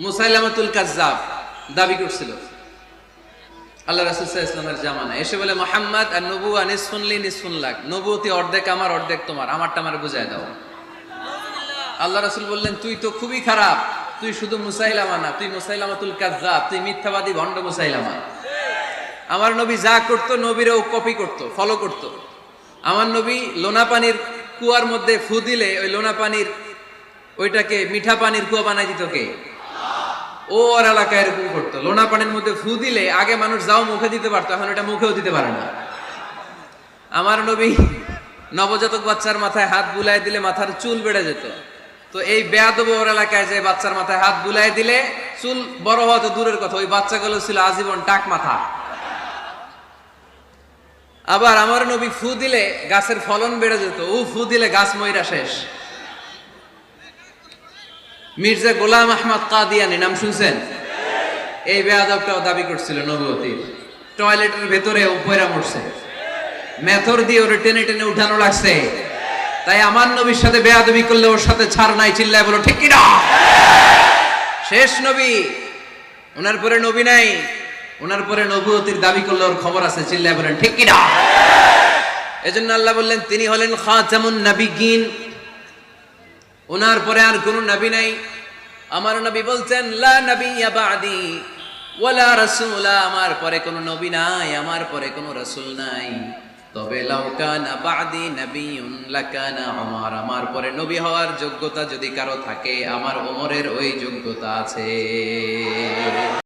মুসাইলামাতুল কাজ্জাব দাবি করছিল। আল্লাহ রাসূল ইসলামের জামানা এসে বলে, মোহাম্মদ, আর নবু আনিসফুনলি নিসফুন লাগ নবুতি অর্ধেক আমার, অর্ধেক তোমার। আমারটা আমার বুঝায় দাও। আল্লাহ রাসূল বললেন, তুই তো খুবই খারাপ। তুই শুধু মুসাইলামা না, তুই মুসাইলামাতুল কাজ্জাব, তুই মিথ্যাবাদী, ভণ্ড মুসাইলামা। আমার নবী যা করতো, নবীরাও কপি করতো ফলো করতো। আমার নবী লোনা পানির কুয়ার মধ্যে ফু দিলে, ওই লোনা পানির, ওইটাকে মিঠা পানির কুয়া বানাই দিত কে? ও ওর এলাকায় এরকম করতো। লোনা পানির মধ্যে ফু দিলে আগে মানুষ যাও মুখে দিতে পারতো, এখন এটা মুখেও দিতে পারে না। আমার নবী নবজাতক বাচ্চার মাথায় হাত বুলাই দিলে মাথার চুল বেড়ে যেত। তো এই বেয়াদব ওর এলাকায় যে বাচ্চার মাথায় হাত বুলাই দিলে চুল বড় হওয়া তো দূরের কথা, ওই বাচ্চাগুলো ছিল আজীবন টাক মাথা। আবার আমার নবী ফু দিলে গাছের ফলন বেড়ে যেত, ও ফু দিলে গাছ ময়রা শেষ। মির্জা গোলাম আহমদ কাদিয়ানি, নাম শুনছেন? এই বেয়াদবটাও দাবি করছিল নবতীর টয়লেটের ভেতরে উপরা মরছে। মেথর দিয়ে ওরে টেনে টেনে উঠানো লাগছে। তাই আমার নবীর সাথে বেয়াদবি করলে ওর সাথে ছাড় নাই, চিল্লায় বলো, ঠিক কিনা? শেষ নবী। ওনার পরে নবী নাই। ওনার পরে নবুয়তির দাবি করলে ওর খবর আছে, চিল্লায় বলেন, ঠিক কিনা? এজন্য আল্লাহ বললেন, তিনি হলেন খাতামুন নাবিগিন ওনার পরে আর কোন নবী নাই। আমার নবী বলছেন, লা নবিয়্যা বাদি, ওয়ালা রাসূলা। আমার পরে কোন নবী নাই, আমার পরে কোন রাসূল নাই। তবে লাউ কানা বাদি নবিয়ুন, লাকানা আমার আমার পরে নবী হওয়ার যোগ্যতা যদি কারও থাকে, আমার ওমরের ওই যোগ্যতা আছে।